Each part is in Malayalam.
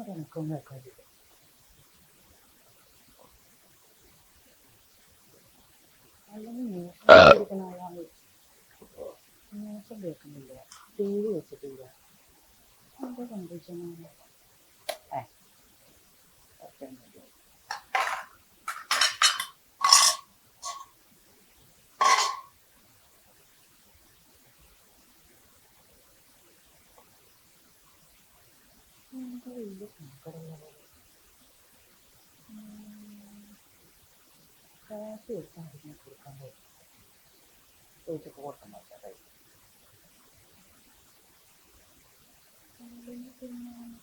ഒരെനക്കവും കേൾക്കാതില്ല അല്ലെങ്കിൽ ന്യൂസ് കേൾക്കുന്ന ആളാണ് ന്യൂസും കേൾക്കുന്നില്ല ടി വി വെച്ചിട്ടില്ല എന്താ സംഭവിച്ചെന്നാണ് ん。ですね、これまで。新しいスタンプにする考えそういうところな、い。あれ。たん。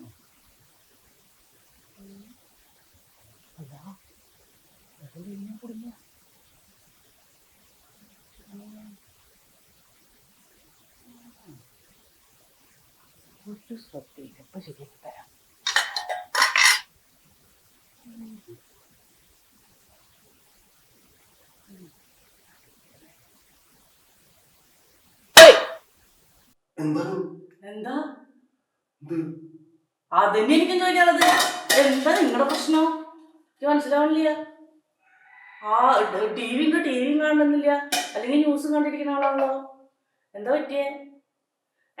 ます。うん。これね。ഒരു ശ്രദ്ധയില്ല. ഇപ്പൊ ശരിയാക്കി തരാം. എന്താ? അതന്നെ എനിക്കും ചോദിക്കാനുള്ളത് എന്താ നിങ്ങളുടെ പ്രശ്നം? എനിക്ക് മനസ്സിലാവണില്ല. ആ ടി വിയും ടി വിയും കാണുന്നില്ല. അല്ലെങ്കിൽ ന്യൂസ് കണ്ടിരിക്കുന്ന ആളാണല്ലോ. എന്താ പറ്റിയേ?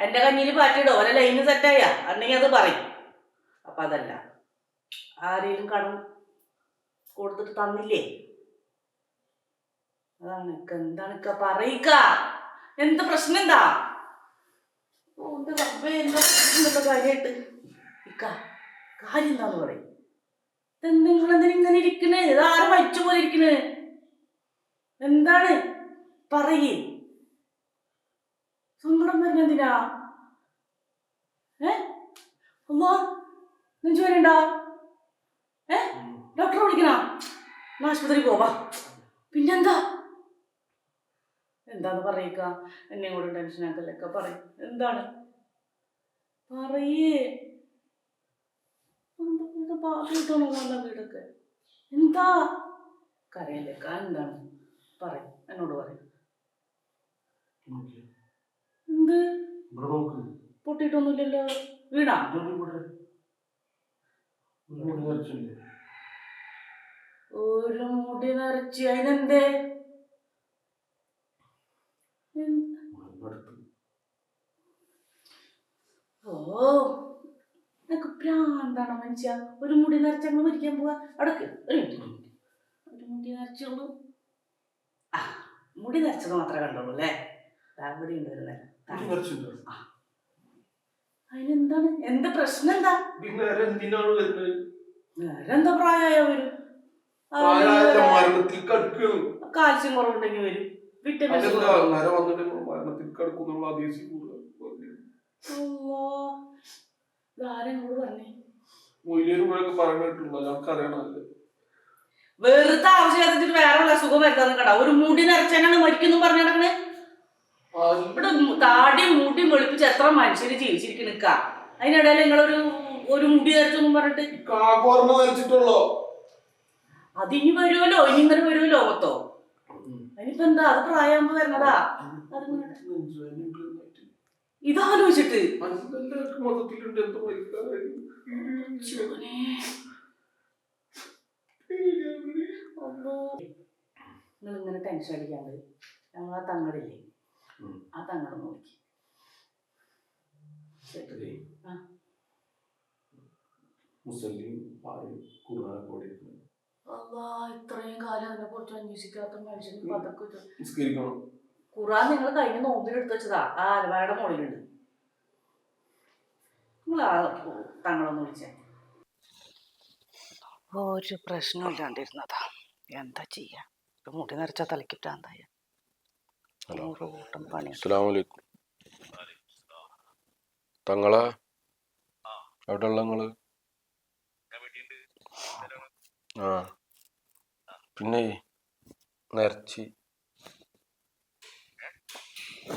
എന്റെ കഞ്ഞിയിൽ പാറ്റിയിടോ ഓരോ ലൈന് സെറ്റായ അല്ലെങ്കിൽ അത് പറയും. അപ്പം അതല്ല. ആരെങ്കിലും കടം കൊടുത്തിട്ട് തന്നില്ലേ? അതാണ്. എന്താണ് പറയുക എന്ത് പ്രശ്നം എന്താ കാര്യമായിട്ട് കാര്യം പറയും. നിങ്ങൾ എന്തിനാ ഇങ്ങനെ ഇരിക്കണേ? ഇത് ആരും മരിച്ചു പോലെ ഇരിക്കണേ എന്താണ്? പറയേ. എന്തിനാ? ഏ? അമ്മ നെഞ്ചു വരണ്ടാ ഏ? ഡോക്ടറെ വിളിക്കണ? ആശുപത്രി പോവാ. പിന്നെന്താ? എന്താന്ന് പറയുക എന്നെ കൂടെ ടെൻഷൻ ആക്കലൊക്കെ പറയും. എന്താണ്? പറയേ. പാട്ടിട്ടോണോ നല്ല വീടൊക്കെ? എന്താ? കരയല്ലേക്ക എന്താണ്? പറയും. എന്നോട് പറയും. ഇവിടെ നോക്ക് പൊട്ടിയിട്ടൊന്നുമില്ലല്ലോ. വീണാ? ഇവിടെ ഒരു മുടി നിറച്ചില്ലേ ഒരു മുടി നിറച്ച്. അതിനെന്തേ? ഓ എനക്ക് പ്രാന്താണോ മനുഷ്യ? ഒരു മുടി നിറച്ച് അങ്ങ് മരിക്കാൻ പോവാ. അടക്ക് ഒരു മിനിറ്റ്. ഒരു മുടി നിറച്ചുള്ളൂ ആ മുടി നിറച്ചത് മാത്രമേ കണ്ടുള്ളൂ അല്ലേ? ഇവിടെ ഉണ്ട് ഒരു നേരം അതിനെന്താണ്? എന്താ പ്രശ്നം എന്താ എന്തിനാണ് വരുന്നത് വേറെ എന്താ പ്രായമായ വരും പ്രായമായ മരണത്തിൽ കടുക്കുകയാണ് കാൽസ്യം കുറവുണ്ടെങ്കിൽ വരും. വിറ്റമിൻസ് നേരെ വന്നിട്ട് മരണത്തിൽ കടക്കും നമ്മൾ വെറുതെ ആവശ്യം വേറെ ഉള്ള സുഖം വരുത്താൻ കടാ ഒരു മുടി നിറച്ചാണ് മരിക്കുന്നു പറഞ്ഞു നടക്കണേ. ഇവിടെ താടി മുടി വെളുപ്പിച്ച് എത്ര മനുഷ്യര് ജീവിച്ചിരിക്കണിക്ക? അതിനിടയിൽ നിങ്ങളൊരു ഒരു മുടി നിറച്ചൊന്നും പറഞ്ഞിട്ട്? കാക്കോർമ്മ അതിനി വരുമല്ലോ ഇനി ഇങ്ങനെ വരുമല്ലോ മൊത്തോ അതിനിപ്പോ എന്താ അത് പ്രായമാകുമ്പോ വരണതാ? ഇതാലോചിച്ചിട്ട്? നിങ്ങൾ ഇങ്ങനെ ടെൻഷൻ അടിക്കാണ്ട്. ഞങ്ങൾ ആ തങ്ങളില്ലേ? തങ്ങളെ നോക്കി. മുസ്ലിം ഖുർആാനൊക്കെ ഓടിയിരിക്കുന്നത് ഇത്രയും കാലം അതിനെ കുറിച്ച് അന്വേഷിക്കാത്ത മനുഷ്യന് ഖുറാൻ നിങ്ങൾ കഴിഞ്ഞ നോമ്പിന് എടുത്ത് വെച്ചതാ. ആ അലമാരയുടെ മുകളിലുണ്ട്. നിങ്ങൾ ആ തങ്ങളൊന്ന് വിളിച്ചേ. ഒരു പ്രശ്നമില്ലാണ്ടിരുന്നതാ എന്താ ചെയ്യാ? ഇപ്പൊ മുടി നിറച്ച തലയ്ക്ക് നൂറ് കൂട്ടം പണി അസ്സലാമലൈക്കും തങ്ങളാ? എവിടെ ഉള്ള നിങ്ങൾ ആ പിന്നെ നിറച്ചി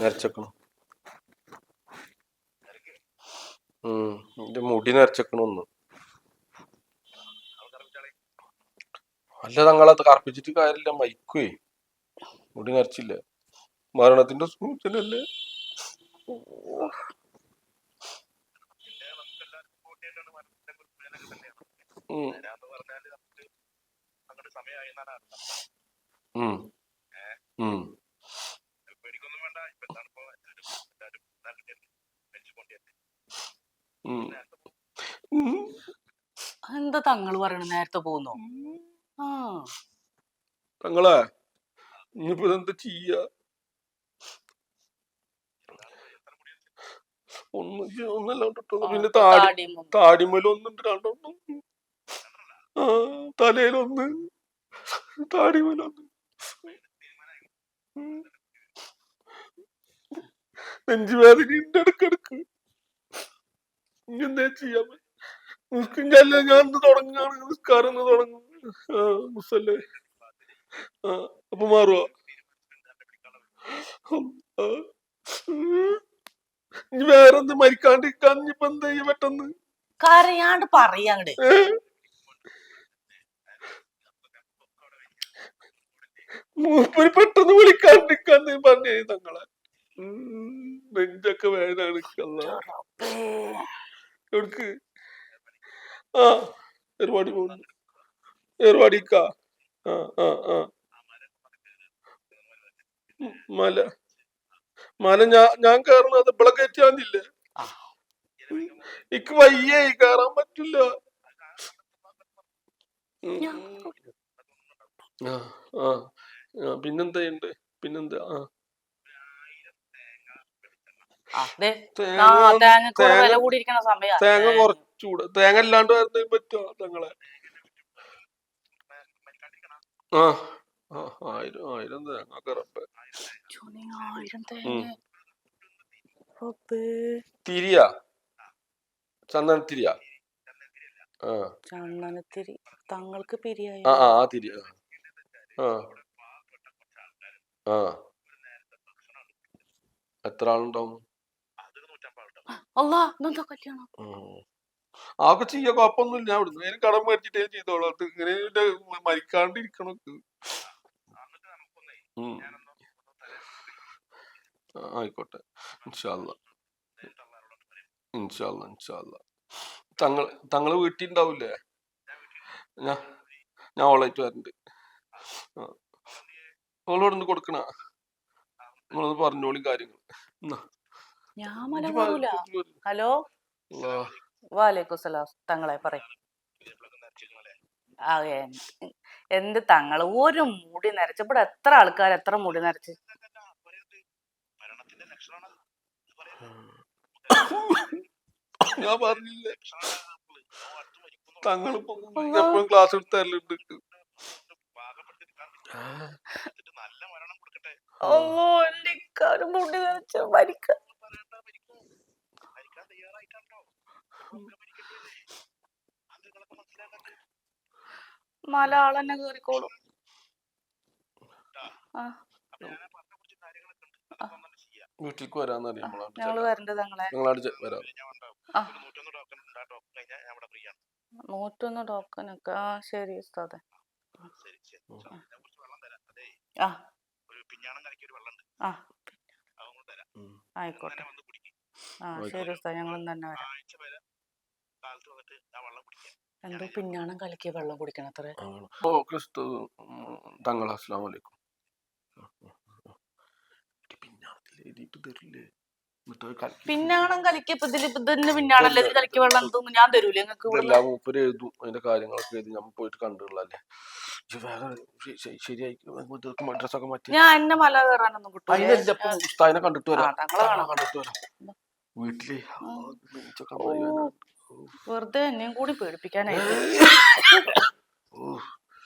നിറച്ചേക്കണം എന്റെ മുടി നിറച്ചേക്കണൊന്ന് അല്ല തങ്ങളത് കറുപ്പിച്ചിട്ട് കാര്യമില്ല. മൈക്കുവേ. മുടി നരച്ചില്ല. മരണത്തിന്റെ സൂചനല്ലേ. എന്താ തങ്ങൾ പറയണ നേരത്തെ പോകുന്നു ആ. തങ്ങളെ ഇനിയിപ്പോ എന്താ ചെയ്യ? ഒന്ന് ഒന്നല്ലാണ്ട് ഇട്ടോ. പിന്നെ താടി താടിയും മുണ്ടും. താടിമേലൊന്നുണ്ട് രണ്ടെണ്ണം ആ തലയിലൊന്ന് താടിമേലൊന്ന് ഉം. നെഞ്ചുവേദനയുണ്ട് ഇടക്കിടക്ക് ഇനി എന്താ ചെയ്യാൻ നിസ്കിഞ്ചല്ല ഞാൻ ഇന്ന് തുടങ്ങാണ് നിസ്കാരം ഇന്ന് തുടങ്ങും ആ മുസല്ലേ ആ അപ്പൊ മാറുവോ ആ. ഇനി വേറെന്ത് മരിക്കാണ്ടിരിക്കാൻ ഇനിയിപ്പോ എന്താ പെട്ടെന്ന് കരയാണ്ട് പറയാണ്ട്? മൂപ്പര് പെട്ടെന്ന് വിളിക്കാണ്ടിരിക്കാൻ പറഞ്ഞേ തങ്ങളെ നെഞ്ചൊക്കെ വേദന എവിടക്ക്? ആ ഏർവാടി പോകുന്നു ഏർവാടിക്കാ ആ ആ ആ. മല. മല ഞാൻ ഞാൻ കയറുന്നത് ഇവിടെ കയറ്റിയാന്നില്ലേ ആ. ഇക്ക് വയ്യേ കയറാൻ പറ്റില്ല. ആ ആ ആ, പിന്നെന്താ ആ. തേങ്ങ കുറച്ചുകൂടെ. തേങ്ങ അല്ലാണ്ട് പറ്റുമോ തങ്ങളെ? ആ. ആ ആയിരം ആയിരം തേങ്ങ കറപ്പ് ആയിരം തേങ്ങ. തിരിയാ? ചന്ദനത്തിരിയാ? ആ. ചന്ദനത്തിരി. തങ്ങൾക്ക് പിരിയായി? ആ ആ ആ തിരി ആ. ആ. ആ. എത്ര ആളുണ്ടാവും? ആകെ ചെയ്യാ കുഴപ്പമൊന്നുമില്ല. നേരം കടം മേടിച്ചിട്ടേ ചെയ്തോളൂ. ഇങ്ങനെ മരിക്കാണ്ടിരിക്കണം. ആയിക്കോട്ടെ. ഇൻഷാല്ല ഇൻഷാല്ല ഇൻഷാല്ല തങ്ങൾ തങ്ങൾ വീട്ടിൽ ഉണ്ടാവില്ലേ ഞാൻ ഞാൻ ഓളായിട്ട് വരണ്ട്. നിങ്ങളോട് ഒന്ന് കൊടുക്കണ? നിങ്ങളൊന്ന് പറഞ്ഞോളി കാര്യങ്ങൾ ഹലോ? വാലേക്കും സലാം. തങ്ങളെ പറയും. ആ എന്ത് തങ്ങൾ? ഒരു മുടി നരച്ച്. ഇവിടെ എത്ര ആൾക്കാർ എത്ര മുടി നരച്ച്? ഞാൻ പറഞ്ഞില്ലേ? തങ്ങൾ എപ്പോഴും ക്ലാസ് എടുത്തല്ലുണ്ട് ഓ എന്റെ ഇക്കാരും മുടി നരച്ച്. മരിക്ക. മല ആളെന്നെ കേറിക്കോളും വീട്ടിലേക്ക് ഞങ്ങൾ വരണ്ട് തങ്ങളെ ഞങ്ങളവിടെ വരാം. ആ. നൂറ്റൊന്ന് ടോക്കനൊക്കെ. ആ ശരി ഉസ്താദെ. ആ ആ. ആയിക്കോട്ടെ. ആ ശരി ഉസ്താദ്. ഞങ്ങളും തന്നെ വരാം. എന്തോ പിന്നാണം കളിക്കുക വെള്ളം കുടിക്കണം അത്ര ഓ ക്രിസ്തു തങ്ങൾ അസ്ലാം വലൈക്കും പിന്നാണം കലക്കിയപ്പോ ഇപ്പൊ ഇതിന് പിന്നാണല്ലേ? ഇത് കലക്കിയ വെള്ളം ഞാൻ തരൂലേ. മൂപ്പര് എഴുതും. അതിന്റെ കാര്യങ്ങളൊക്കെ എഴുതി നമ്മൾ പോയിട്ട് കണ്ടുള്ളല്ലേ മാറ്റി ഞാൻ എന്നെ മല കയറാനൊന്നും കിട്ടൂല. അതിനല്ല ഇപ്പൊ ഉസ്താദിനെ കണ്ടിട്ട് വരാം. കണ്ടിട്ട് വരാം. വീട്ടിൽ വെറുതെ എന്നെയും കൂടി പേടിപ്പിക്കാനായിട്ട്.